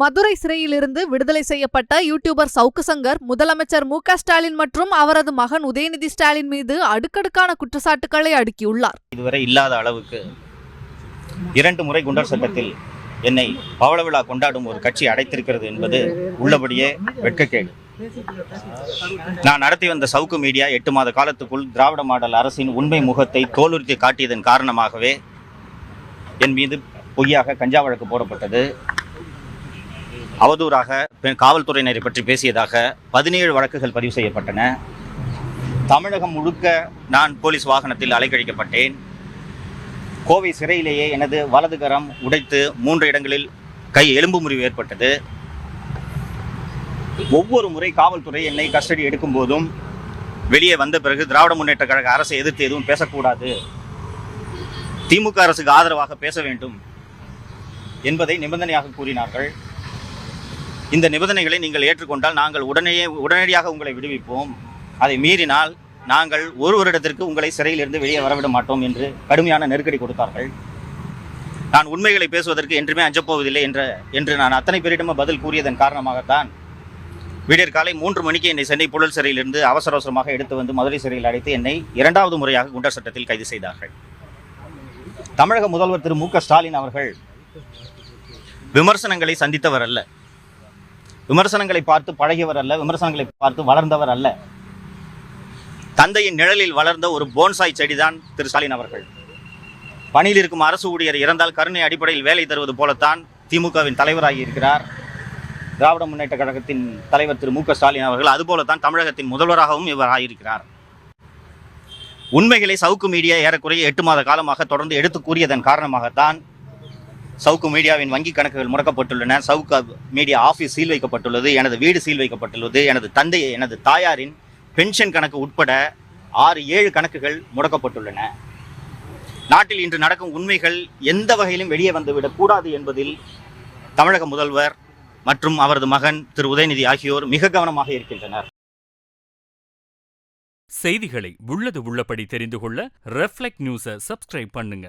மதுரை சிறையிலிருந்து விடுதலை செய்யப்பட்ட யூடியூபர் சவுக்கு சங்கர் முதலமைச்சர் மு க ஸ்டாலின் மற்றும் அவரது மகன் உதயநிதி ஸ்டாலின் மீது அடுக்கடுக்கான குற்றச்சாட்டுக்களை அடுக்கியுள்ளார். இதுவரை இல்லாத அளவுக்கு இரண்டு முறை குண்டர் சட்டத்தில் என்னை பவள விழா கொண்டாடும் ஒரு கட்சி அடைத்திருக்கிறது என்பது உள்ளபடியே வெட்கக்கேடு. நான் நடத்தி வந்த சவுக்கு மீடியா எட்டு மாத காலத்துக்குள் திராவிட மாடல் அரசின் உண்மை முகத்தை தோலுரித்து காட்டியதன் காரணமாகவே என் மீது பொய்யாக கஞ்சா வழக்கு போடப்பட்டது. அவதூறாக பெண் காவல்துறையினரை பற்றி பேசியதாக பதினேழு வழக்குகள் பதிவு செய்யப்பட்டன. தமிழகம் முழுக்க நான் போலீஸ் வாகனத்தில் அலைக்கழிக்கப்பட்டேன் கோவை சிறையிலேயே எனது வலதுகரம் உடைத்து மூன்று இடங்களில் கை எலும்பு முறிவு ஏற்பட்டது. ஒவ்வொரு முறை காவல்துறை என்னை கஸ்டடி எடுக்கும் போதும் வெளியே வந்த பிறகு திராவிட முன்னேற்ற கழக அரசை எதிர்த்து எதுவும் பேசக்கூடாது. திமுக அரசுக்கு ஆதரவாக பேச வேண்டும் என்பதை நிபந்தனையாக கூறினார்கள். இந்த நிபந்தனைகளை நீங்கள் ஏற்றுக்கொண்டால் நாங்கள் உடனேயே உடனடியாக உங்களை விடுவிப்போம். அதை மீறினால் நாங்கள் ஒரு வருடத்திற்கு உங்களை சிறையிலிருந்து வெளியே வரவிட மாட்டோம் என்று கடுமையான நெருக்கடி கொடுத்தார்கள். நான் உண்மைகளை பேசுவதற்கு என்றுமே அஞ்சப்போவதில்லை என்ற என்று நான் அத்தனை பேரிடமும் பதில் கூறியதன் காரணமாகத்தான் விடியற் காலை மூன்று மணிக்கு என்னை சென்னை புழல் சிறையிலிருந்து அவசர அவசரமாக எடுத்து வந்து மதுரை சிறையில் அடைத்து என்னை இரண்டாவது முறையாக குண்டர் சட்டத்தில் கைது செய்தார்கள். தமிழக முதல்வர் திரு மு க ஸ்டாலின் அவர்கள் விமர்சனங்களை சந்தித்தவர் அல்ல விமர்சனங்களை பார்த்து பழகியவர் அல்ல விமர்சனங்களை பார்த்து வளர்ந்தவர் அல்ல. தந்தையின் நிழலில் வளர்ந்த ஒரு போன்சாய் செடிதான் திரு ஸ்டாலின் அவர்கள். பணியில் இருக்கும் அரசு ஊழியர் இறந்தால் கருணை அடிப்படையில் வேலை தருவது போலத்தான் திமுகவின் தலைவராகி இருக்கிறார். திராவிட முன்னேற்ற கழகத்தின் தலைவர் திரு மு க ஸ்டாலின் அவர்கள் அதுபோலத்தான் தமிழகத்தின் முதல்வராகவும் இவர் ஆகியிருக்கிறார். உண்மைகளை சவுக்கு மீடியா ஏறக்குறைய எட்டு மாத காலமாக தொடர்ந்து எடுத்து கூறியதன் காரணமாகத்தான் சவுக்கு மீடியாவின் வங்கி கணக்குகள் முடக்கப்பட்டுள்ளன. சவுக்கு மீடியா ஆஃபீஸ் சீல் வைக்கப்பட்டுள்ளது. எனது வீடு சீல் வைக்கப்பட்டுள்ளது. எனது தந்தை எனது தாயாரின் பென்ஷன் கணக்கு உட்பட ஆறு ஏழு கணக்குகள் முடக்கப்பட்டுள்ளன. நாட்டில் இன்று நடக்கும் உண்மைகள் எந்த வகையிலும் வெளியே வந்துவிடக்கூடாது என்பதில் தமிழக முதல்வர் மற்றும் அவரது மகன் திரு. உதயநிதி ஆகியோர் மிக கவனமாக இருக்கின்றனர். செய்திகளை உள்ளது உள்ளபடி தெரிந்து கொள்ள ரெஃப்ளெக்ட் நியூஸை சப்ஸ்கிரைப் பண்ணுங்க.